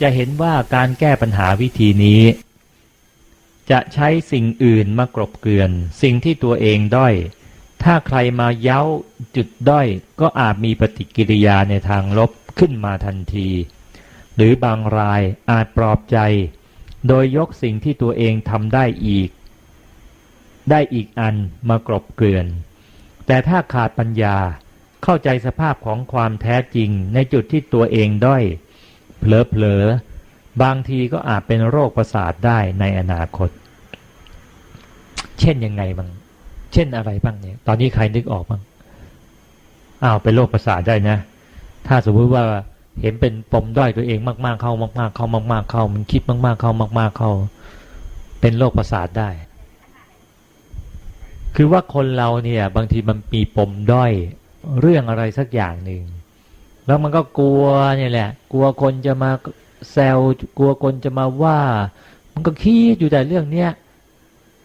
จะเห็นว่าการแก้ปัญหาวิธีนี้ จะใช้สิ่งอื่นมากรบเกลื่อน สิ่งที่ตัวเองด้อย ถ้าใครมาเย้าจุดด้อย ก็อาจมีปฏิกิริยาในทางลบขึ้นมาทันที หรือบางรายอาจปลอบใจ โดยยกสิ่งที่ตัวเองทำได้อีก ได้อีกอันมากรบเกลื่อน แต่ถ้าขาดปัญญาเข้าใจสภาพของความแท้จริงในจุดที่ตัวเองด้อย เผลอๆบางทีก็อาจเป็นโรคประสาทได้ในอนาคต เช่นยังไงบ้างเช่นอะไรบ้างเนี่ย ตอนนี้ใครนึกออกบ้างอ้าวเป็นโรคประสาทได้นะ ถ้าสมมติว่าเห็นเป็นปมด้อยตัวเองมาก ๆ เข้ามาก ๆ เข้ามาก ๆ เข้า มันคิดมาก ๆ เข้ามาก ๆ เข้า เป็นโรคประสาทได้ คือว่าคนเราเนี่ย บางทีมันมีปมด้อยเรื่องอะไรสักอย่างหนึ่ง แล้วมันก็กลัวเนี่ยแหละ กลัวคนจะมาแซวกลัวคนจะมาว่า มันก็คิดอยู่แต่เรื่องเนี้ย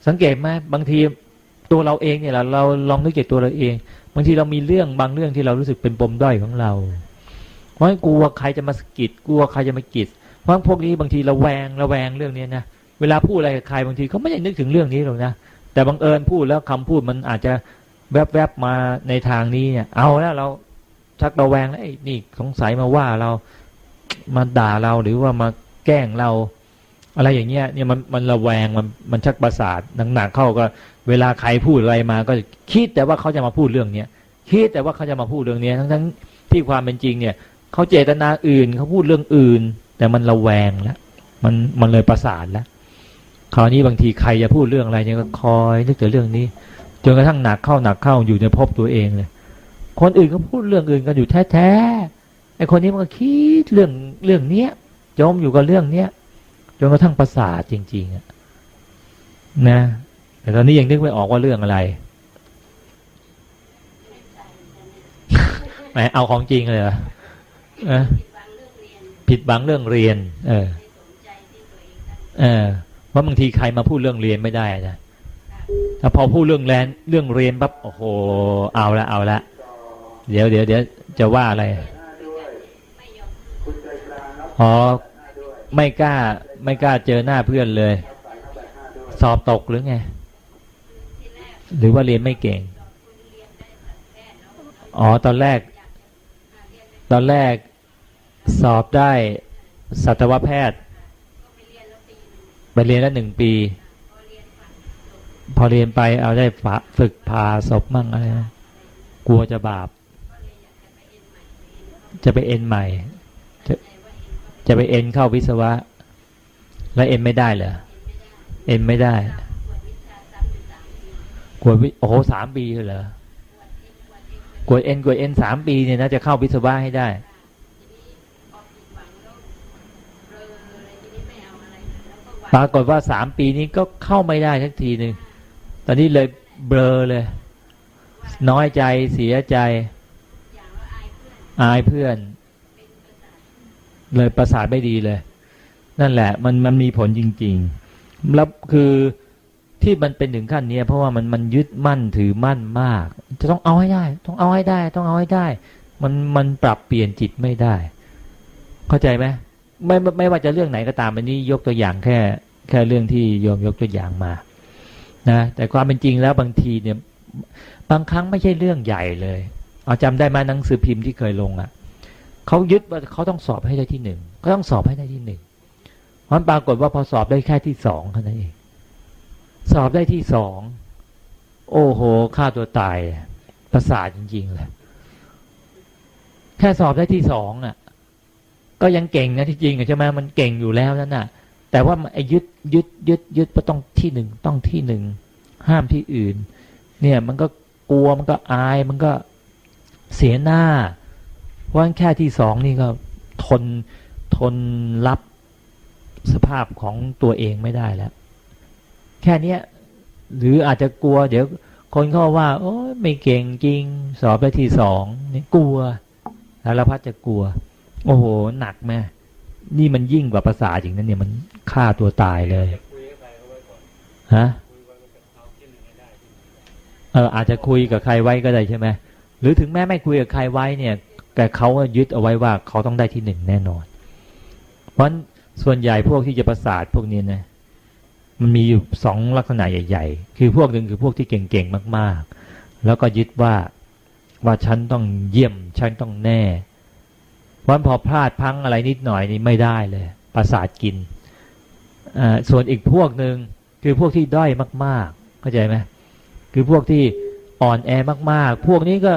สังเกตไหมบางทีตัวเราเองเนี่ยเราเราลองนึกจากตัวเราเอง บางทีเรามีเรื่องบางเรื่องที่เรารู้สึกเป็นปมด้อยของเรา เพราะงั้นกลัวใครจะมาสกิดกลัวใครจะมากิดเพราะงั้นพวกนี้บางทีระแวงระแวงเรื่องเนี้ยนะเวลาพูดอะไรกับใครบางทีเขาไม่ได้นึกถึงเรื่องนี้หรอกนะแต่บังเอิญพูดแล้วคำพูดมันอาจจะแวบๆมาในทางนี้เนี่ยเอาแล้วเรา ชักระแวงแล้วไอ้นี่สงสัยมาว่าเรามาด่าเราหรือว่ามาแกล้งเรา อะไรอย่างเงี้ยเนี่ยมันมันระแวงมันมันชักประสาทหนักๆเข้าก็ เวลาใครพูดอะไรมาก็คิดแต่ว่าเขาจะมาพูดเรื่องเนี้ยคิดแต่ว่าเขาจะมาพูดเรื่องเนี้ยทั้งทั้งที่ความเป็นจริงเนี่ยเขาเจตนาอื่นเขาพูดเรื่องอื่น แต่มันระแวงแล้วมันมันเลยประสาทแล้วคราวนี้บางทีใครจะพูดเรื่องอะไรเนี่ยก็คอยนึกถึงเรื่องนี้จนกระทั่งหนักเข้าหนักเข้าอยู่ในภพตัวเองเลย คนอื่นก็พูดเรื่องอื่นกันอยู่แท้ๆไอ้คนนี้มันก็คิดเรื่องเรื่องเนี้ยจมอยู่กับเรื่องเนี้ยจนกระทั่งประสาทจริง ๆอะนะแต่ตอนนี้ยังนึกไม่ออกว่าเรื่องอะไรแหมเอาของจริงเลยเหรอผิดบังเรื่องเรียน เออ เออว่าะบางทีใครมาพูดเรื่องเรียนไม่ได้นะ ถ้าพอพูดเรื่องแรนเรื่องเรียนปั๊บ โอ้โห เอาละ เอาละ เดี๋ยวเดี๋ยวเดี๋ยวจะว่าอะไรอ๋อไม่กล้า ไม่กล้าเจอหน้าเพื่อนเลย สอบตกหรือไง หรือว่าเรียนไม่เก่ง อ๋อตอนแรก ตอนแรกสอบได้สัตวแพทย์ไปเรียนแล้วหนึ่งปี พอเรียนไปเอาได้ฝึกพาศพมั่งอะไรกลัวจะบาป จะไปเอ็นใหม่ จะจะไปเอ็นเข้าวิศวะ แล้วเอ็นไม่ได้เหรอเอ็นไม่ได้กวดวิโอ้โหสามปีเลยเหรอกวดเอ็นกวดเอ็นสามปีเนี่ยนะจะเข้าวิศวะให้ได้ปรากฏว่าสามปีนี้ก็เข้าไม่ได้สักทีหนึ่งตอนนี้เลยเบลอเลย น้อยใจเสียใจ อายเพื่อน เลยประสาทไม่ดีเลย นั่นแหละ มันมันมีผลจริงๆแล้วคือที่มันเป็นถึงขั้นนี้เพราะว่ามันมันยึดมั่นถือมั่นมาก จะต้องเอาให้ได้ ต้องเอาให้ได้ ต้องเอาให้ได้ มันมันปรับเปลี่ยนจิตไม่ได้ เข้าใจไหมไม่ไม่ไม่ว่าจะเรื่องไหนก็ตามอันนี้ยกตัวอย่างแค่ แค่เรื่องที่โยมยกตัวอย่างมา นะ แต่ความเป็นจริงแล้วบางทีเนี่ย บางครั้งไม่ใช่เรื่องใหญ่เลย เอาจำได้ไหมาหนังสือพิมพ์ที่เคยลงอะ่ะเขายึดว่าเขาต้องสอบให้ได้ที่หนึ่งเขาต้องสอบให้ได้ที่หนึ่งเพราะปรากฏว่าพอสอบได้แค่ที่สองเท่านั้นเองสอบได้ที่สองโอ้โหฆ่าตัวตายประสาทจริงๆเลยแค่สอบได้ที่สองอะ ก็ยังเก่งนะที่จริงอะใช่ไหมมันเก่งอยู่แล้วนั่นน่ะ แต่ว่าไอ้ยึดยึดยึดยึดว่าต้องที่หนึ่งต้องที่หนึ่งห้ามที่อื่น เนี่ยมันก็กลัวมันก็อายมันก็ เสียหน้าเพราะงั้นแค่ที่สองนี่ก็ทนทนรับสภาพของตัวเองไม่ได้แล้ว แค่เนี้ยหรืออาจจะกลัว เดี๋ยวคนเขาว่า โอ้ยไม่เก่งจริง สอบได้ที่สองนี่กลัวสารพัดจะกลัว โอ้โห หนักแม่นี่มันยิ่งกว่าภาษาจริงนั้นเนี่ยมันฆ่าตัวตายเลยฮะเอออาจจะคุยกับใครไว้ก็ได้ใช่ไหม หรือถึงแม้ไม่คุยกับใครไว้เนี่ย แต่เขายึดเอาไว้ว่าเขาต้องได้ที่หนึ่งแน่นอน เพราะฉะนั้นส่วนใหญ่พวกที่จะประสาทพวกนี้นะมันมีอยู่สองลักษณะใหญ่ ๆ คือพวกหนึ่งคือพวกที่เก่งๆมาก ๆ แล้วก็ยึดว่าว่าฉันต้องเยี่ยมฉันต้องแน่วันพอพลาดพังอะไรนิดหน่อยนี่ไม่ได้เลย ประสาทกินอ่าส่วนอีกพวกหนึ่งคือพวกที่ด้อยมาก ๆ เข้าใจไหมคือพวกที่ อ่อนแอมากๆ พวกนี้ก็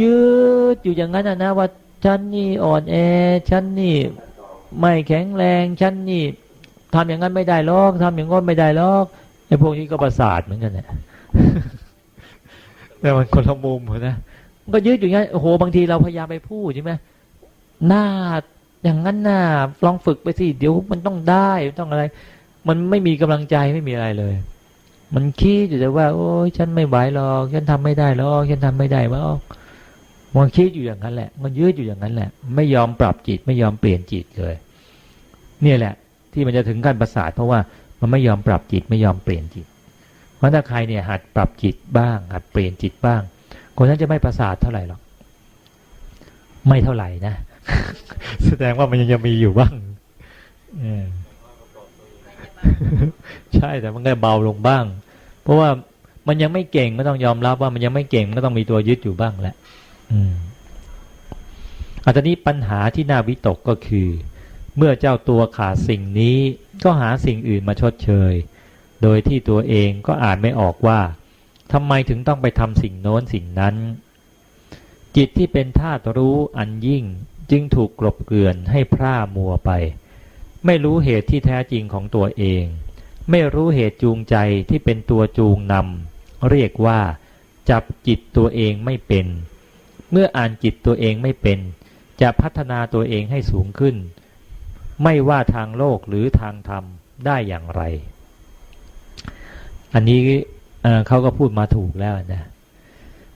ยืดอยู่อย่างนั้นนะนะว่าฉันนี่อ่อนแอฉันนี่ไม่แข็งแรงฉันนี่ทำอย่างนั้นไม่ได้หรอกทำอย่างนั้นไม่ได้หรอกไอ้พวกนี้ก็ประสาทเหมือนกันแหละแต่มันคนละมุมเหรอนะมันก็ยืดอยู่อย่างนั้นโอ้โหบางทีเราพยายามไปพูดใช่ไหมหน้าอย่างนั้นน่ะลองฝึกไปสิเดี๋ยวมันต้องได้ต้องอะไร มันไม่มีกำลังใจไม่มีอะไรเลย มันคิดอยู่แต่ว่า โอ้ยฉันไม่ไหวหรอกฉันทำไม่ได้หรอกฉันทำไม่ได้หรอกมันคิดอยู่อย่างนั้นแหละ มันยืดอยู่อย่างนั้นแหละ ไม่ยอมปรับจิต ไม่ยอมเปลี่ยนจิตเลย เนี่ยแหละ ที่มันจะถึงขั้นประสาทเพราะว่ามันไม่ยอมปรับจิตไม่ยอมเปลี่ยนจิต เพราะถ้าใครเนี่ยหัดปรับจิตบ้าง หัดเปลี่ยนจิตบ้าง คนนั้นจะไม่ประสาทเท่าไหร่หรอก ไม่เท่าไหร่นะ แสดงว่ามันยังจะมีอยู่บ้างใช่แต่มันก็เบาลงบ้าง เพราะว่ามันยังไม่เก่งก็ต้องยอมรับว่ามันยังไม่เก่งก็ต้องมีตัวยึดอยู่บ้างแหละ อืมอันนี้ปัญหาที่น่าวิตกก็คือ เมื่อเจ้าตัวขาดสิ่งนี้ก็หาสิ่งอื่นมาชดเชย โดยที่ตัวเองก็อ่านไม่ออกว่าทำไมถึงต้องไปทำสิ่งโน้นสิ่งนั้น จิตที่เป็นธาตุรู้อันยิ่งจึงถูกกลบเกลื่อนให้พร่ามัวไป ไม่รู้เหตุที่แท้จริงของตัวเอง ไม่รู้เหตุจูงใจที่เป็นตัวจูงนำเรียกว่า จับจิตตัวเองไม่เป็น เมื่ออ่านจิตตัวเองไม่เป็น จะพัฒนาตัวเองให้สูงขึ้น ไม่ว่าทางโลกหรือทางธรรมได้อย่างไร อันนี้เเขาก็พูดมาถูกแล้วนะ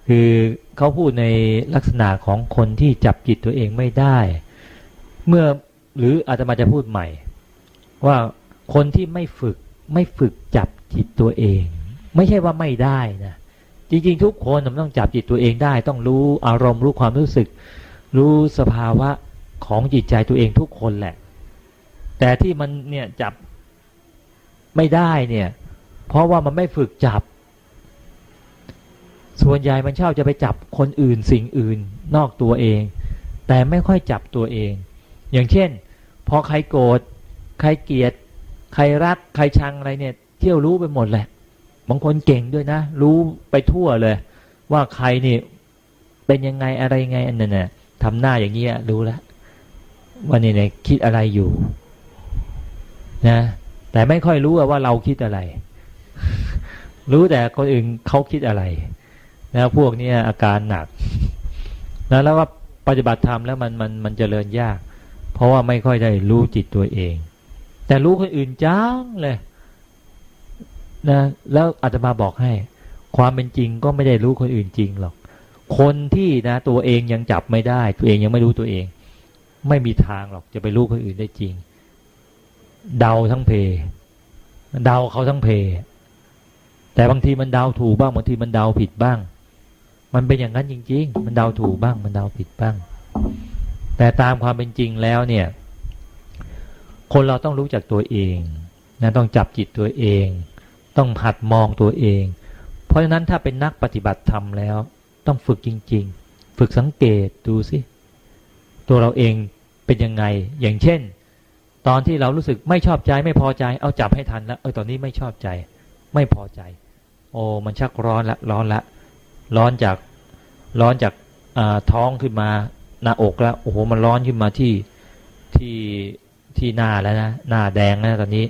คือเขาพูดในลักษณะของคนที่จับจิตตัวเองไม่ได้ เมื่อหรืออาตมาจะพูดใหม่ ว่าคนที่ไม่ฝึก ไม่ฝึกจับจิตตัวเอง ไม่ใช่ว่าไม่ได้นะจริงๆ ทุกคนมันต้องจับจิตตัวเองได้ ต้องรู้อารมณ์รู้ความรู้สึก รู้สภาวะของจิตใจตัวเองทุกคนแหละ แต่ที่มันเนี่ยจับไม่ได้เนี่ย เพราะว่ามันไม่ฝึกจับ ส่วนใหญ่มันชอบจะไปจับคนอื่นสิ่งอื่นนอกตัวเอง แต่ไม่ค่อยจับตัวเอง อย่างเช่น พอใครโกรธใครเกลียด ใครรักใครชังอะไรเนี่ย เที่ยวรู้ไปหมดแหละ บางคนเก่งด้วยนะ รู้ไปทั่วเลย ว่าใครนี่เป็นยังไงอะไรไงอันนั้นน่ะทำหน้าอย่างเงี้รู้แล้วว่านี่เนี่ยคิดอะไรอยู่นะแต่ไม่ค่อยรู้ว่าเราคิดอะไร รู้แต่คนอื่นเขาคิดอะไรนะพวกนี้อาการหนักนะแล้วว่าปฏิบัติธรรมแล้วมันมันมันเจริญยาก เพราะว่าไม่ค่อยได้รู้จิตตัวเอง แต่รู้คนอื่นจ้างเลยนะแล้วอาตมาบอกให้ ความเป็นจริงก็ไม่ได้รู้คนอื่นจริงหรอก คนที่นะ ตัวเองยังจับไม่ได้ ตัวเองยังไม่รู้ตัวเอง ไม่มีทางหรอกจะไปรู้คนอื่นได้จริง เดาทั้งเพ เดาเขาทั้งเพ แต่บางทีมันเดาถูกบ้างบางทีมันเดาผิดบ้าง มันเป็นอย่างนั้นจริง ๆ มันเดาถูกบ้าง มันเดาผิดบ้าง แต่ตามความเป็นจริงแล้วเนี่ย คนเราต้องรู้จักตัวเองนะต้องจับจิตตัวเอง ต้องหัดมองตัวเอง เพราะฉะนั้นถ้าเป็นนักปฏิบัติธรรมแล้ว ต้องฝึกจริง ๆ ฝึกสังเกตดูสิตัวเราเองเป็นยังไง อย่างเช่น ตอนที่เรารู้สึกไม่ชอบใจไม่พอใจ เอาจับให้ทันแล้วเออตอนนี้ไม่ชอบใจ ไม่พอใจ โอ้มันชักร้อนละร้อนละ ร้อนจากร้อนจากท้องขึ้นมาหน้าอกแล้วโอ้โหมันร้อนขึ้นมาที่ที่ ที่หน้าแล้วนะหน้าแดงแล้วตอนนี้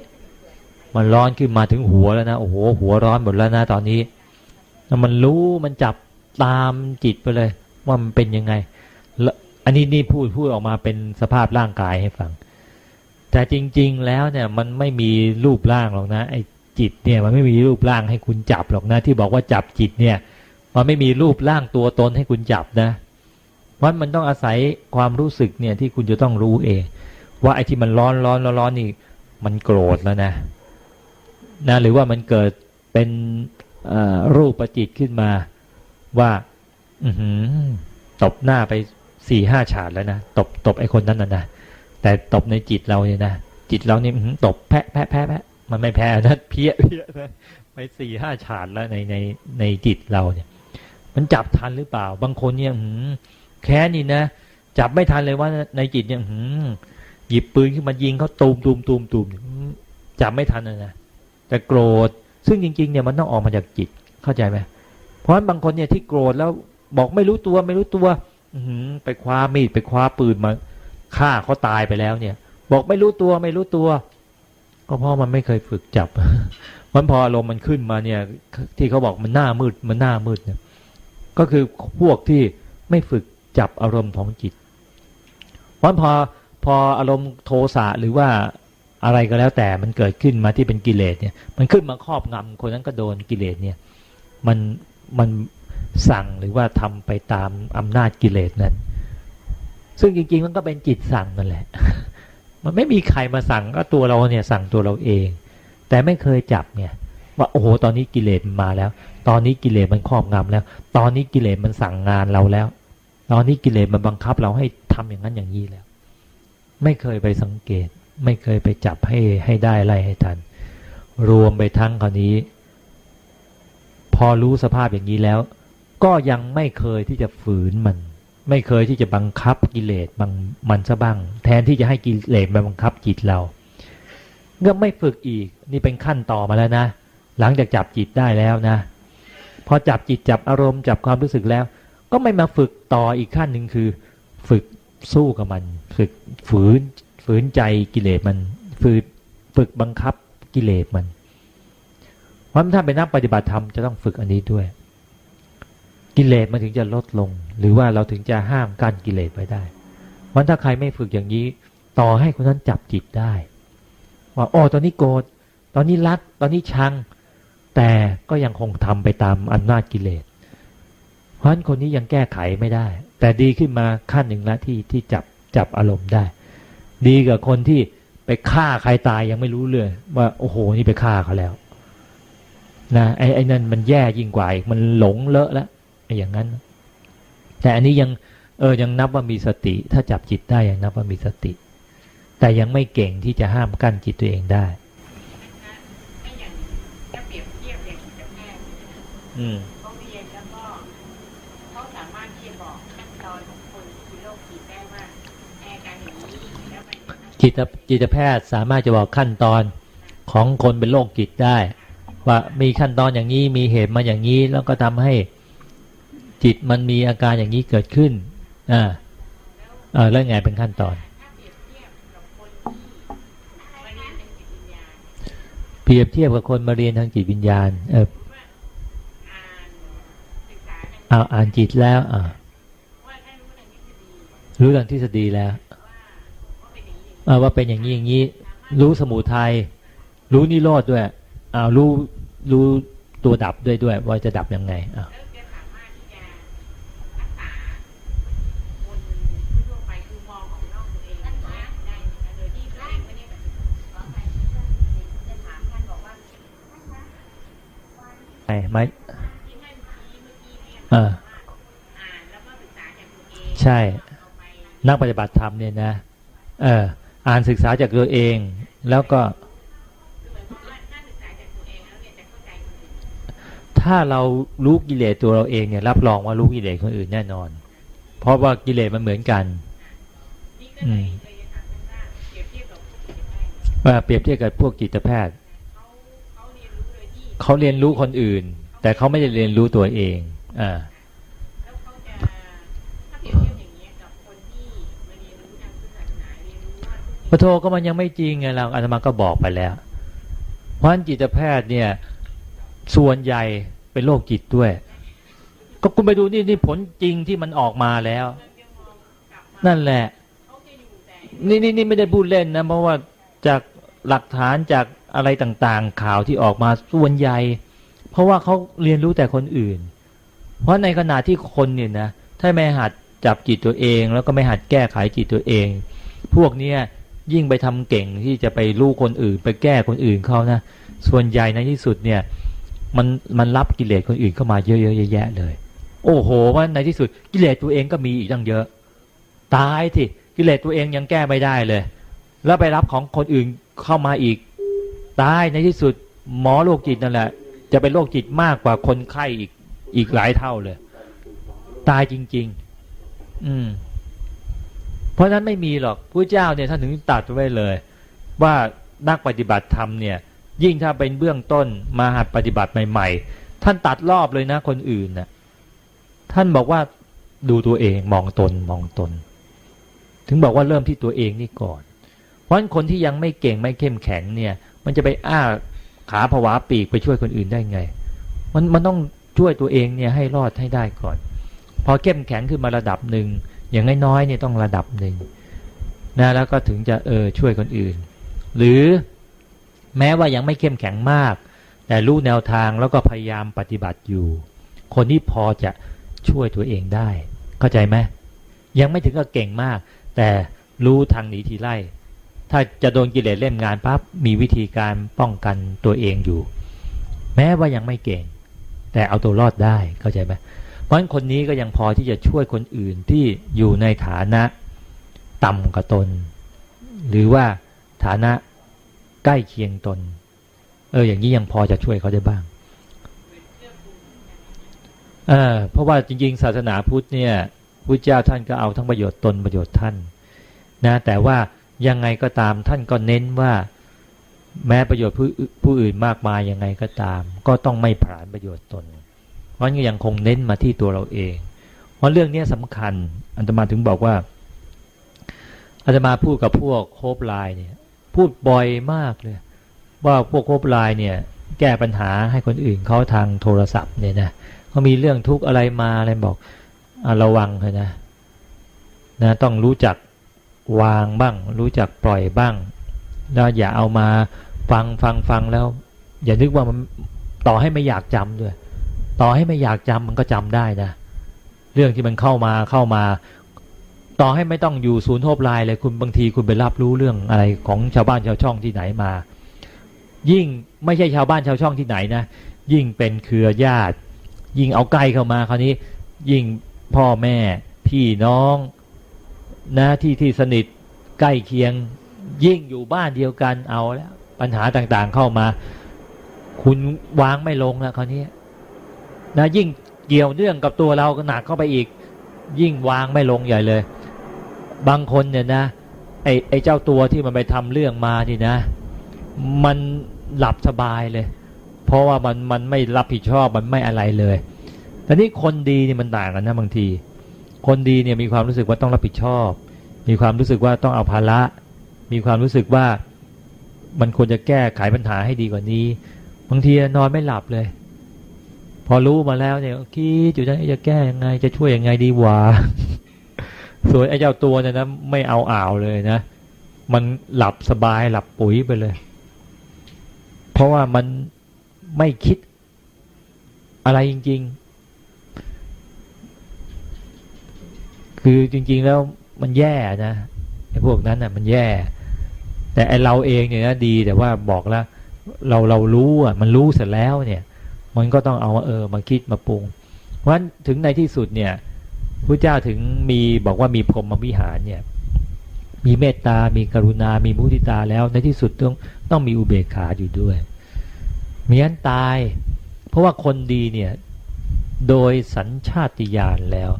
มันร้อนขึ้นมาถึงหัวแล้วนะโอ้โหหัวร้อนหมดแล้วนะตอนนี้แล้วมันรู้มันจับตามจิตไปเลย ว่ามันเป็นยังไงแล้วอันนี้นี่พูดพูดออกมาเป็นสภาพร่างกายให้ฟัง แต่จริง ๆ แล้วเนี่ยมันไม่มีรูปร่างหรอกนะไอ้จิตเนี่ยมันไม่มีรูปร่างให้คุณจับหรอกนะ ที่บอกว่าจับจิตเนี่ย มันไม่มีรูปร่างตัวตนให้คุณจับนะเพราะมันต้องอาศัยความรู้สึกเนี่ยที่คุณจะต้องรู้เอง ว่าไอ้ที่มันร้อนร้อนร้อนนี่มันโกรธแล้วนะนะหรือว่ามันเกิดเป็นรูปประจิตขึ้นมาว่าอืตบหน้าไปสี่ห้าฉาดแล้วนะตบตบไอ้คนนั้นนะนะแต่ตบในจิตเราเนี่ยนะจิตเรานี่ตบแพะแพะแพะแพะมันไม่แพ้นะเพี้ยเพี้ยนะไปสี่ห้าฉาดแล้วในในในจิตเราเนี่ย มันจับทันหรือเปล่า บางคนเนี่ยอื้อหือแค้นนี่นะจับไม่ทันเลยว่าในจิตเนี่ยอื้อ หยิบปืนขึ้นมายิงเขาตูมตูมตูมตูมจับไม่ทันเลยนะแต่โกรธซึ่งจริงๆเนี่ยมันต้องออกมาจากจิตเข้าใจไหมเพราะฉะนั้นบางคนเนี่ยที่โกรธแล้วบอกไม่รู้ตัวไม่รู้ตัว อื้อหือไปคว้ามีดไปคว้าปืนมาฆ่าเขาตายไปแล้วเนี่ย บอกไม่รู้ตัวไม่รู้ตัว ก็เพราะมันไม่เคยฝึกจับมันพออารมณ์มันขึ้นมาเนี่ย ที่เขาบอกมันหน้ามืดมันหน้ามืดเนี่ย ก็คือพวกที่ไม่ฝึกจับอารมณ์ของจิตเพราะฉะนั้นพอ ออารมณ์โทสะหรือว่าอะไรก็แล้วแต่มันเกิดขึ้นมาที่เป็นกิเลสเนี่ย มันขึ้นมาครอบงำคนนั้นก็โดนกิเลสเนี่ยมันมันสั่งหรือว่าทำไปตามอำนาจกิเลสนั้น ซึ่งจริงๆมันก็เป็นจิตสั่งนั่นแหละ มันไม่มีใครมาสั่งก็ตัวเราเนี่ยสั่งตัวเราเอง แต่ไม่เคยจับเนี่ยว่าโอ้โหตอนนี้กิเลสมันมาแล้ว ตอนนี้กิเลสมันครอบงำแล้ว ตอนนี้กิเลสมันสั่งงานเราแล้ว ตอนนี้กิเลสมันบังคับเราให้ทำอย่างนั้นอย่างนี้แล้ว ไม่เคยไปสังเกต ไม่เคยไปจับให้ให้ได้ไล่ให้ทัน รวมไปทั้งคราวนี้ พอรู้สภาพอย่างนี้แล้ว ก็ยังไม่เคยที่จะฝืนมัน ไม่เคยที่จะบังคับกิเลสบังมันซะบ้าง แทนที่จะให้กิเลสมาบังคับจิตเราก็ไม่ฝึกอีกนี่เป็นขั้นต่อมาแล้วนะ หลังจากจับจิตได้แล้วนะ พอจับจิตจับอารมณ์จับความรู้สึกแล้ว ก็ไม่มาฝึกต่ออีกขั้นหนึ่งคือ ฝึกสู้กับมัน ฝึกฝืนฝืนใจกิเลสมัน ฝึกฝึกบังคับกิเลสมัน เพราะถ้าเป็นนักปฏิบัติธรรมจะต้องฝึกอันนี้ด้วย กิเลสมันถึงจะลดลง หรือว่าเราถึงจะห้ามกั้นกิเลสไว้ได้เพราะถ้าใครไม่ฝึกอย่างนี้ ต่อให้คนนั้นจับจิตได้ ว่าโอ้ตอนนี้โกรธตอนนี้รัก ตอนนี้ชัง แต่ก็ยังคงทำไปตามอำนาจกิเลสเพราะฉะนั้นคนนี้ยังแก้ไขไม่ได้ แต่ดีขึ้นมาขั้นหนึ่งแล้วที่ที่จับ จับอารมณ์ได้ ดีกว่าคนที่ไปฆ่าใครตายยังไม่รู้เลย ว่าโอ้โหนี่ไปฆ่าเขาแล้วนะไอ้ไอ้นั่นมันแย่ยิ่งกว่าอีกมันหลงเลอะแล้วไอ้อย่างนั้น แต่อันนี้ยังเออยังนับว่ามีสติ ถ้าจับจิตได้ยังนับว่ามีสติ แต่ยังไม่เก่งที่จะห้ามกั้นจิตตัวเองได้ไม่อย่ จิตจิตแพทย์สามารถจะบอกขั้นตอนของคนเป็นโรคจิตได้ ว่ามีขั้นตอนอย่างนี้มีเหตุมาอย่างนี้ แล้วก็ทำให้จิตมันมีอาการอย่างนี้เกิดขึ้นอ่าเออแล้วไงเป็นขั้นตอนเปรียบเทียบกับคนมาเรียนทางจิตวิญญาณ เอออ่านศึกษาทางเอาอ่านจิตแล้วอ่าว่าถ้ารู้ทางทฤษฎีรู้ทางทฤษฎีแล้ว ว่าเป็นอย่างนี้อย่างนี้ รู้สมุทัยรู้นิโรธด้วยอ้ารู้รู้ตัวดับด้วยด้วย ว่าจะดับยังไงอ้าวแล้วจะสามารถที่จะรักษาคนทั่วไปคือมองของนอกตัวเองได้ไหมคะโดยที่ตัวเองไม่ได้ไปจะถามท่านบอกว่าไหมไหมเออออ่นั่งใช่ นักปฏิบัติธรรมเนี่ยนะ เออ อ่านศึกษาจากตัวเอง แล้วก็ ถ้าเรารู้กิเลสตัวเราเองเนี่ยรับรองว่ารู้กิเลสคนอื่นแน่นอน เพราะว่ากิเลสมันเหมือนกันนี่ามเปรียบเทียบกับพวกจิตแพทย์เขาเรียนรู้คนอื่น แต่เขาไม่ได้เรียนรู้ตัวเอง อ่า พระโทก็มันยังไม่จริงไงเราอาตมาก็บอกไปแล้ว เพราะฉะนั้นจิตแพทย์เนี่ยส่วนใหญ่เป็นโรคจิตด้วย ก็คุณไปดูนี่นี่ผลจริงที่มันออกมาแล้ว นั่นแหละ นี่นี่นี่ไม่ได้พูดเล่นนะ เพราะว่าจากหลักฐานจากอะไรต่างๆ ข่าวที่ออกมาส่วนใหญ่ เพราะว่าเขาเรียนรู้แต่คนอื่น เพราะในขณะที่คนเนี่ยนะถ้าไม่หัดจับจิตตัวเอง แล้วก็ไม่หัดแก้ไขจิตตัวเอง พวกเนี้ย ยิ่งไปทำเก่งที่จะไปรู้คนอื่น ไปแก้คนอื่นเขานะส่วนใหญ่ในที่สุดเนี่ยมันมันรับกิเลสคนอื่นเข้ามาเยอะๆแยะๆเลย โอ้โหว่าในที่สุดกิเลสตัวเองก็มีอีกตั้งเยอะ ตายที่กิเลสตัวเองยังแก้ไม่ได้เลย แล้วไปรับของคนอื่นเข้ามาอีก ตายในที่สุดหมอโรคจิตนั่นแหละ จะเป็นโรคจิตมากกว่าคนไข้อีกอีกหลายเท่าเลย ตายจริง ๆ อืม เพราะฉะนั้นไม่มีหรอกพระเจ้าเนี่ยท่านถึงตัดไว้เลย ว่านักปฏิบัติธรรมเนี่ยยิ่งถ้าเป็นเบื้องต้นมาหัดปฏิบัติใหม่ ๆ ท่านตัดรอบเลยนะคนอื่นน่ะท่านบอกว่าดูตัวเองมองตนมองตน ถึงบอกว่าเริ่มที่ตัวเองนี่ก่อน เพราะนั้นคนที่ยังไม่เก่งไม่เข้มแข็งเนี่ย มันจะไปอ้าขาผวาปีกไปช่วยคนอื่นได้ไง มันมันต้องช่วยตัวเองเนี่ยให้รอดให้ได้ก่อน พอเข้มแข็งขึ้นมาระดับหนึ่ง อย่างน้อยๆเนี่ยต้องระดับหนึ่งนะแล้วก็ถึงจะเออช่วยคนอื่น หรือแม้ว่ายังไม่เข้มแข็งมาก แต่รู้แนวทางแล้วก็พยายามปฏิบัติอยู่ คนที่พอจะช่วยตัวเองได้ เข้าใจไหมยังไม่ถึงกับเก่งมาก แต่รู้ทางหนีทีไล่ ถ้าจะโดนกิเลสเล่นงานปั๊บมีวิธีการป้องกันตัวเองอยู่ แม้ว่ายังไม่เก่ง แต่เอาตัวรอดได้เข้าใจไหม เพราะฉะนั้นคนนี้ก็ยังพอที่จะช่วยคนอื่นที่อยู่ในฐานะต่ำกว่าตน หรือว่าฐานะใกล้เคียงตน เออ อย่างนี้ยังพอจะช่วยเขาได้บ้างเออเพราะว่าจริงๆ ศาสนาพุทธเนี่ยพุทธเจ้าท่านก็เอาทั้งประโยชน์ตนประโยชน์ท่านนะแต่ว่ายังไงก็ตามท่านก็เน้นว่าแม้ประโยชน์ผู้ผู้อื่นมากมายยังไงก็ตาม ก็ต้องไม่ผลาญประโยชน์ตน เพราะงั้นก็ยังคงเน้นมาที่ตัวเราเอง เพราะเรื่องนี้สำคัญอัตมาถึงบอกว่าอาตมาพูดกับพวกโคบไลน์เนี่ยพูดบ่อยมากเลย ว่าพวกโคบไลน์เนี่ยแก้ปัญหาให้คนอื่นเขาทางโทรศัพท์เนี่ยนะเขามีเรื่องทุกข์อะไรมาอะไรบอกอะระวังเถอะนะนะต้องรู้จักวางบ้าง รู้จักปล่อยบ้างแล้วอย่าเอามาฟังฟังฟังแล้ว อย่านึกว่ามันต่อให้ไม่อยากจำด้วย ต่อให้ไม่อยากจำมันก็จำได้นะเรื่องที่มันเข้ามาเข้ามา ต่อให้ไม่ต้องอยู่ศูนย์โทบลน์เลยคุณบางทีคุณไปรับรู้เรื่องอะไรของชาวบ้านชาวช่องที่ไหนมา ยิ่งไม่ใช่ชาวบ้านชาวช่องที่ไหนนะยิ่งเป็นเครือญาติ ยิ่งเอาใกล้เข้ามาคราวนี้ ยิ่งพ่อแม่ พี่น้องนะที่ที่สนิทใกล้เคียง ยิ่งอยู่บ้านเดียวกันเอาแล้วปัญหาต่างๆเข้ามา คุณวางไม่ลงแล้วคราวนี้ นะยิ่งเกี่ยวเนื่องกับตัวเราหนักเข้าไปอีก ยิ่งวางไม่ลงใหญ่เลย บางคนเนี่ยนะไอ้ไอ้เจ้าตัวที่มันไปทำเรื่องมานี่นะ มันหลับสบายเลย เพราะว่ามันมันไม่รับผิดชอบมันไม่อะไรเลยแต่นี่คนดีเนี่ยมันต่างกันนะบางที คนดีเนี่ยมีความรู้สึกว่าต้องรับผิดชอบ มีความรู้สึกว่าต้องเอาภาระ มีความรู้สึกว่ามันควรจะแก้ไขปัญหาให้ดีกว่านี้ บางทีนอนไม่หลับเลย พอรู้มาแล้วเนี่ยคิดอยู่นะจะแก้ยังไงจะช่วยยังไงดีวะส่วนไอ้เจ้าตัวเนี่ยนะไม่เอาอ่าวเลยนะมันหลับสบายหลับปุ๋ยไปเลย เพราะว่ามันไม่คิดอะไรจริง ๆ คือจริง ๆแล้วมันแย่นะไอ้พวกนั้นน่ะ มันแย่ แต่ไอเราเองเนี่ยนะดีแต่ว่าบอกแล้ว เราเรารู้อะ มันรู้เสร็จแล้วเนี่ย มันก็ต้องเอาเออมาคิดมาปรุง เพราะฉะนั้นถึงในที่สุดเนี่ยพระเจ้าถึงมีบอกว่ามีพรหมวิหารเนี่ยมีเมตตา มีกรุณา มีมุทิตาแล้วในที่สุดต้องต้องมีอุเบกขาอยู่ด้วยมีอันตาย เพราะว่าคนดีเนี่ยโดยสัญชาติญาณแล้ว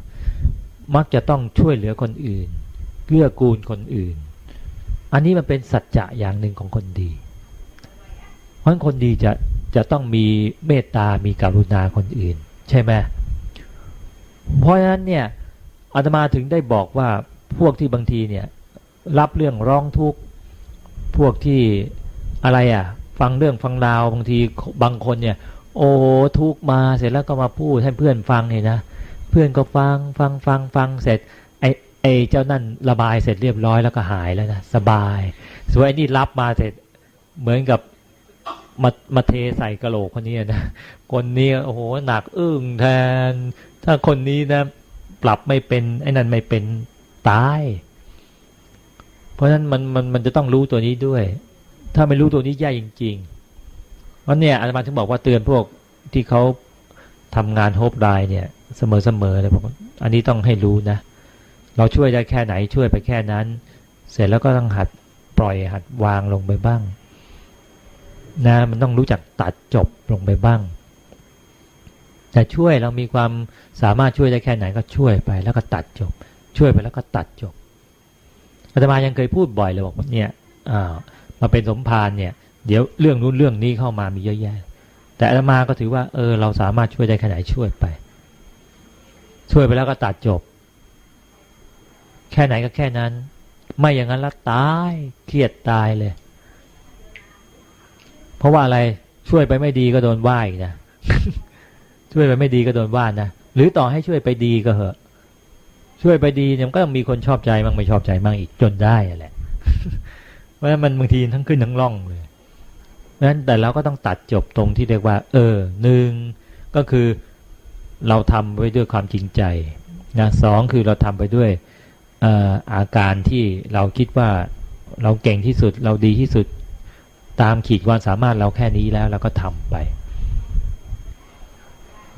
มักจะต้องช่วยเหลือคนอื่นเกื้อกูลคนอื่น อันนี้มันเป็นสัจจะอย่างหนึ่งของคนดี เพราะฉะนั้นคนดีจะ จะต้องมีเมตตา มีกรุณาคนอื่น ใช่ไหมเพราะฉะนั้นเนี่ยอาตมาถึงได้บอกว่าพวกที่บางทีเนี่ยรับเรื่องร้องทุกข์พวกที่อะไรอะ ฟังเรื่องฟังราวบางทีบางคนเนี่ย โอ้โหทุกข์มาเสร็จแล้วก็มาพูดให้เพื่อนฟังเนี่ยนะเพื่อนก็ฟังฟังฟังฟังเสร็จไอไอเจ้านั่นระบายเสร็จเรียบร้อยแล้วก็หายแล้วนะสบายส่วนไอ้นี่รับมาเสร็จเหมือนกับ มามาเทใส่กระโหลกคนนี้นะคนนี้โอ้โหหนักอึ้งแทน ถ้าคนนี้นะ ปรับไม่เป็นไอ้นั่นไม่เป็นตาย เพราะฉะนั้นมันมันมันจะต้องรู้ตัวนี้ด้วย ถ้าไม่รู้ตัวนี้แย่จริงๆเพราะเนี่ยอาจารย์ถึงบอกว่าเตือนพวกที่เขาทำงานโฮปไดเนี่ย เสมอๆเลยบอกอันนี้ต้องให้รู้นะ เราช่วยได้แค่ไหนช่วยไปแค่นั้น เสร็จแล้วก็ต้องหัดปล่อยหัดวางลงไปบ้าง นะมันต้องรู้จักตัดจบลงไปบ้าง แต่ช่วยเรามีความสามารถช่วยได้แค่ไหนก็ช่วยไปแล้วก็ตัดจบ ช่วยไปแล้วก็ตัดจบอาตมายังเคยพูดบ่อยเลยบอกว่าเนี่ยอ่ามาเป็นสมภารเนี่ย เดี๋ยวเรื่องนู้นเรื่องนี้เข้ามามีเยอะแยะ แต่อาตมาก็ถือว่าเออเราสามารถช่วยได้แค่ไหนช่วยไป ช่วยไปแล้วก็ตัดจบ แค่ไหนก็แค่นั้น ไม่อย่างนั้นล้วตายเครียดตายเลย เพราะว่าอะไรช่วยไปไม่ดีก็โดนว่าอีกนะช่วยไปไม่ดีก็โดนว่านะหรือต่อให้ช่วยไปดีก็เหอะ ช่วยไปดีเนี่ยมันก็ต้องมีคนชอบใจบ้างไม่ชอบใจบ้างอีกจนได้อะแหละเพราะฉะนั้นมันบางทีทั้งขึ้นทั้งล่องเลยเพราะฉะนั้นแต่เราก็ต้องตัดจบตรงที่เรียกว่า เออหนึ่งก็คือเราทำไว้ด้วยความจริงใจนะสองคือเราทำไปด้วยอออาการที่เราคิดว่าเราเก่งที่สุดเราดีที่สุด ตามขีดความสามารถเราแค่นี้แล้วเราก็ทำไป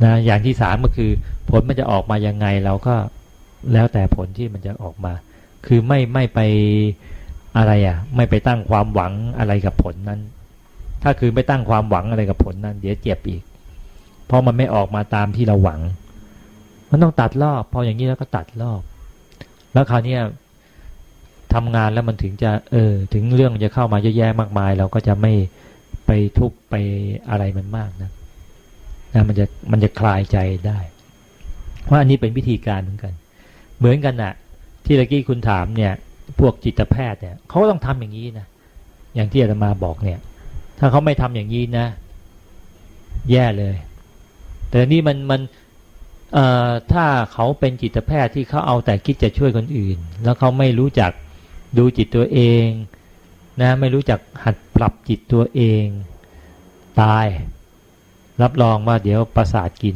นะอย่างที่สามก็คือ ผลมันจะออกมายังไงเราก็แล้วแต่ผลที่มันจะออกมา คือไม่ไม่ไปอะไรอะ ไม่ไปตั้งความหวังอะไรกับผลนั้น ถ้าคือไม่ตั้งความหวังอะไรกับผลนั้น เดี๋ยวเจ็บอีก เพราะมันไม่ออกมาตามที่เราหวัง มันต้องตัดรอบพออย่างนี้แล้วก็ตัดรอบ แล้วคราวเนี้ย ทำงานแล้วมันถึงจะเออถึงเรื่องจะเข้ามาเยอะแยะมากมาย เราก็จะไม่ไปทุกไปอะไรมันมากนะนะมันจะมันจะคลายใจได้ว่าอันนี้เป็นวิธีการเหมือนกัน เหมือนกันน่ะที่ตะกี้คุณถามเนี่ย พวกจิตแพทย์เนี่ยเขาก็ต้องทำอย่างนี้นะอย่างที่อาตมาบอกเนี่ย ถ้าเขาไม่ทำอย่างนี้นะ แย่เลย แต่นี่มันมันเอ่อถ้าเขาเป็นจิตแพทย์ที่เขาเอาแต่คิดจะช่วยคนอื่น แล้วเขาไม่รู้จัก ดูจิตตัวเองนะไม่รู้จักหัดปรับจิตตัวเอง ตาย รับรองว่าเดี๋ยวประสาทกิน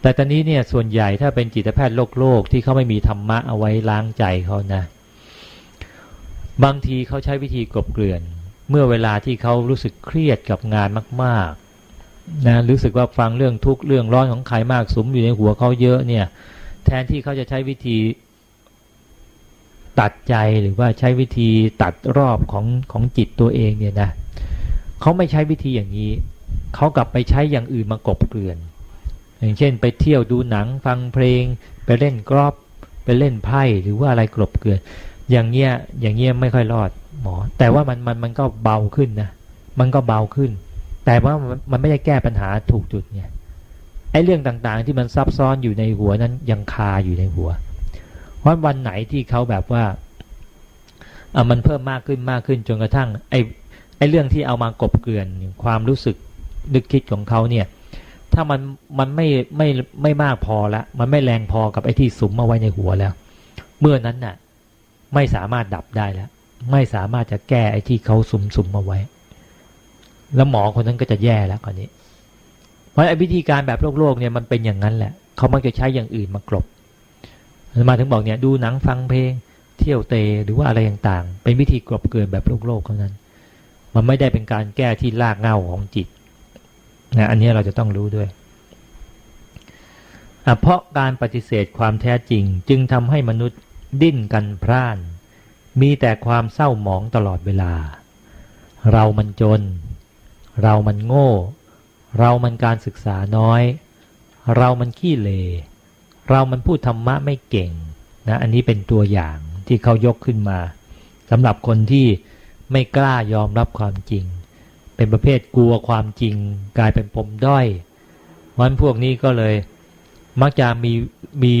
แต่ตอนนี้เนี่ยส่วนใหญ่ถ้าเป็นจิตแพทย์โลกโลกที่เขาไม่มีธรรมะเอาไว้ล้างใจเขานะบางทีเขาใช้วิธีกลบเกลื่อน เมื่อเวลาที่เขารู้สึกเครียดกับงานมากๆนะรู้สึกว่าฟังเรื่องทุกข์เรื่องร้อนของใครมากสมอยู่ในหัวเขาเยอะเนี่ยแทนที่เขาจะใช้วิธี ตัดใจหรือว่าใช้วิธีตัดรอบของของจิตตัวเองเนี่ยนะเขาไม่ใช้วิธีอย่างนี้ เขากลับไปใช้อย่างอื่นมากบเกลื่อน อย่างเช่น ไปเที่ยวดูหนังฟังเพลง ไปเล่นกรอบไปเล่นไพ่หรือว่าอะไรกลบเกลื่อน อย่างเงี้ยอย่างเงี้ยไม่ค่อยรอดหมอ แต่ว่ามันมันมันก็เบาขึ้นนะมันก็เบาขึ้น แต่ว่ามันมันไม่ได้แก้ปัญหาถูกจุดไงไอ้เรื่องต่างๆที่มันซับซ้อนอยู่ในหัวนั้นยังคาอยู่ในหัว เพราะวันไหนที่เขาแบบว่าอะมันเพิ่มมากขึ้นมากขึ้นจนกระทั่งไอ้ไอ้เรื่องที่เอามากบเกลื่อนความรู้สึกนึกคิดของเขาเนี่ย ถ้ามันมันไม่ไม่ไม่มากพอละมันไม่แรงพอกับไอ้ที่สุมมาไว้ในหัวแล้ว เมื่อนั้นน่ะ ไม่สามารถดับได้แล้ว ไม่สามารถจะแก้ไอ้ที่เขาสุมสุมมาไว้ แล้วหมอคนนั้นก็จะแย่แล้วคราวนี้ เพราะไอ้วิธีการแบบโลกโลกเนี่ยมันเป็นอย่างนั้นแหละ เขามักจะใช้อย่างอื่นมากลบ มาถึงบอกเนี่ยดูหนังฟังเพลง เที่ยวเตะหรือว่าอะไรต่างๆ เป็นวิธีกลบเกลื่อนแบบโลกโลกเท่านั้น มันไม่ได้เป็นการแก้ที่รากเง้าของจิตนะอันนี้เราจะต้องรู้ด้วย เพราะการปฏิเสธความแท้จริง จึงทำให้มนุษย์ดิ้นกันพร่าน มีแต่ความเศร้าหมองตลอดเวลา เรามันจน เรามันโง่ เรามันการศึกษาน้อย เรามันขี้เล เรามันพูดธรรมะไม่เก่งนะอันนี้เป็นตัวอย่างที่เขายกขึ้นมาสำหรับคนที่ไม่กล้ายอมรับความจริง เป็นประเภทกลัวความจริง กลายเป็นปมด้อยวันพวกนี้ก็เลยมักจะมีมี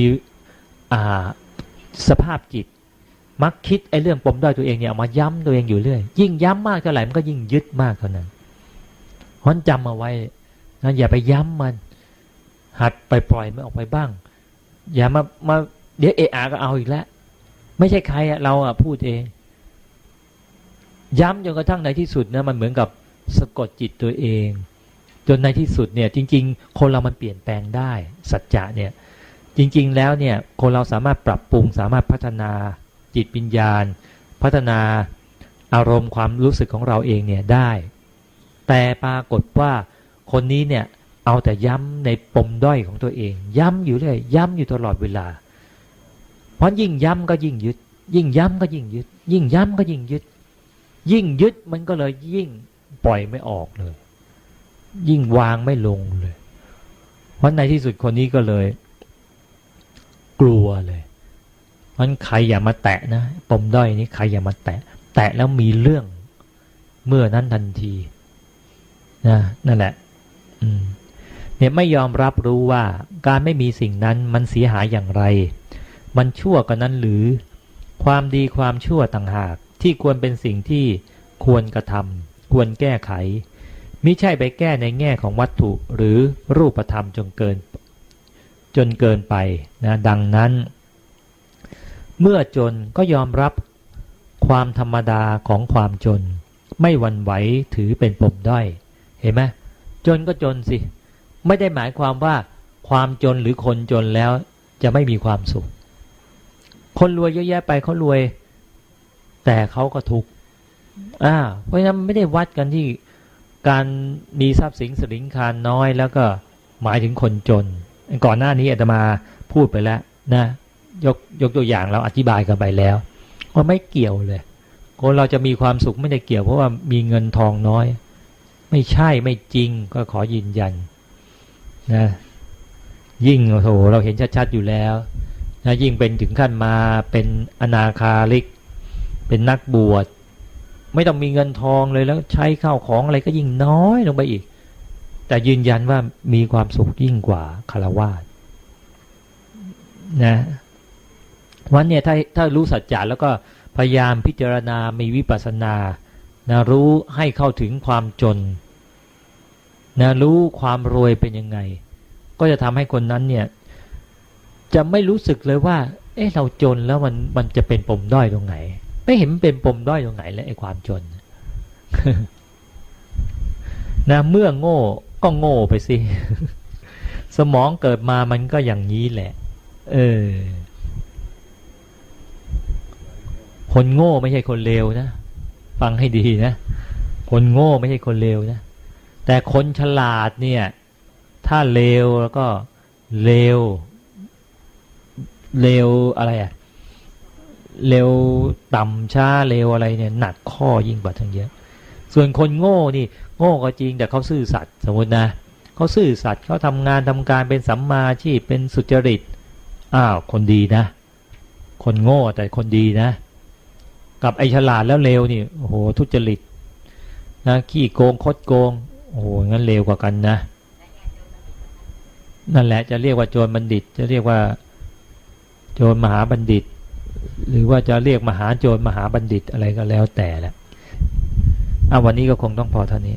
สภาพจิต มักคิดไอ้เรื่องปมด้อยตัวเองเนี่ยเอามาย้ำตัวเองอยู่เรื่อย ยิ่งย้ำมากเท่าไหร่มันก็ยิ่งยึดมากเท่านั้นเพราะฉะนั้นจำเอาไว้นะอย่าไปย้ำมัน หัดไปปล่อยมันออกไปบ้าง อย่ามามาเดี๋ยวเอะอะก็เอาอีกแล้วไม่ใช่ใครอะเราอะพูดเอง ย้ำจนกระทั่งในที่สุดนะมันเหมือนกับสะกดจิตตัวเอง จนในที่สุดเนี่ย จริง ๆ คนเรามันเปลี่ยนแปลงได้ สัจจะเนี่ย จริง ๆ แล้วเนี่ย คนเราสามารถปรับปรุง สามารถพัฒนาจิตวิญญาณ พัฒนาอารมณ์ความรู้สึกของเราเองเนี่ยได้ แต่ปรากฏว่าคนนี้เนี่ย เอาแต่ย้ำในปมด้อยของตัวเอง ย้ำอยู่เลยย้ำอยู่ตลอดเวลา เพราะยิ่งย้ำก็ยิ่งยึด ยิ่งย้ำก็ยิ่งยึด ยิ่งย้ำก็ยิ่งยึด ยิ่งยึดมันก็เลยยิ่งปล่อยไม่ออกเลย ยิ่งวางไม่ลงเลย เพราะในที่สุดคนนี้ก็เลย กลัวเลยมันใครอย่ามาแตะนะปมด้อยนี้ใครอย่ามาแตะ แตะแล้วมีเรื่องเมื่อนั้นทันทีนะนั่นแหละ อืม เนี่ยไม่ยอมรับรู้ว่าการไม่มีสิ่งนั้นมันเสียหายอย่างไร มันชั่วกันนั้นหรือ ความดีความชั่วต่างหาก ที่ควรเป็นสิ่งที่ควรกระทำควรแก้ไขมิใช่ไปแก้ในแง่ของวัตถุหรือรูปธรรมจนเกิน จนเกินไปนะดังนั้น เมื่อจนก็ยอมรับความธรรมดาของความจน ไม่หวั่นไหวถือเป็นปมด้อย เห็นไหมจนก็จนสิ ไม่ได้หมายความว่าความจนหรือคนจนแล้วจะไม่มีความสุข คนรวยเยอะแยะไปเขารวย แต่เขาก็ทุกข์อ่าเพราะฉะนั้นไม่ได้วัดกันที่การมีทรัพย์สินสลิงคารน้อย แล้วก็หมายถึงคนจน ก่อนหน้านี้อาตมาพูดไปแล้วนะยกยกตัวอย่างเราอธิบายกันไปแล้วว่าไม่เกี่ยวเลยคนเราจะมีความสุขไม่ได้เกี่ยวเพราะว่ามีเงินทองน้อย ไม่ใช่ไม่จริงก็ขอยืนยัน นะยิ่งโอ้โหเราเห็นชัดๆอยู่แล้วนะยิ่งเป็นถึงขั้นมาเป็นอนาคาลิก เป็นนักบวช ไม่ต้องมีเงินทองเลยแล้วใช้ข้าวของอะไรก็ยิ่งน้อยลงไปอีก แต่ยืนยันว่ามีความสุขยิ่งกว่าคารวาสนะวันเนี่ยถ้าถ้ารู้สัจจะแล้วก็พยายามพิจารณามีวิปัสสนานะรู้ให้เข้าถึงความจน นะรู้ความรวยเป็นยังไง ก็จะทำให้คนนั้นเนี่ยจะไม่รู้สึกเลยว่า เอ๊ะเราจนแล้วมันมันจะเป็นปมด้อยตรงไหน ไม่เห็นมันเป็นปมด้อยตรงไหนเลยไอ้ความจนนะเมื่อโง่ก็โง่ไปสิสมองเกิดมามันก็อย่างนี้แหละ เออ คนโง่ไม่ใช่คนเลวนะ ฟังให้ดีนะ คนโง่ไม่ใช่คนเลวนะ แต่คนฉลาดเนี่ย ถ้าเลวแล้วก็เลวเลวอะไรอะเลวต่ำช้าเลวอะไรเนี่ยหนักข้อยิ่งกว่าทั้งเยอะ ส่วนคนโง่นี่ โง่ก็จริงแต่เขาซื่อสัตย์สมมตินะเขาซื่อสัตย์เขาทำงานทำการเป็นสัมมาชีพเป็นสุจริตอ้าวคนดีนะ คนโง่แต่คนดีนะ กับไอฉลาดแล้วเลวนี่โอ้โหทุจริตนะขี้โกงคดโกง โอ้โหงั้นเลวกว่ากันนะ นั่นแหละจะเรียกว่าโจรบัณฑิต จะเรียกว่า โจรมหาบัณฑิต หรือว่าจะเรียกมหาโจรมหาบัณฑิตอะไรก็แล้วแต่แหละอะวันนี้ก็คงต้องพอเท่านี้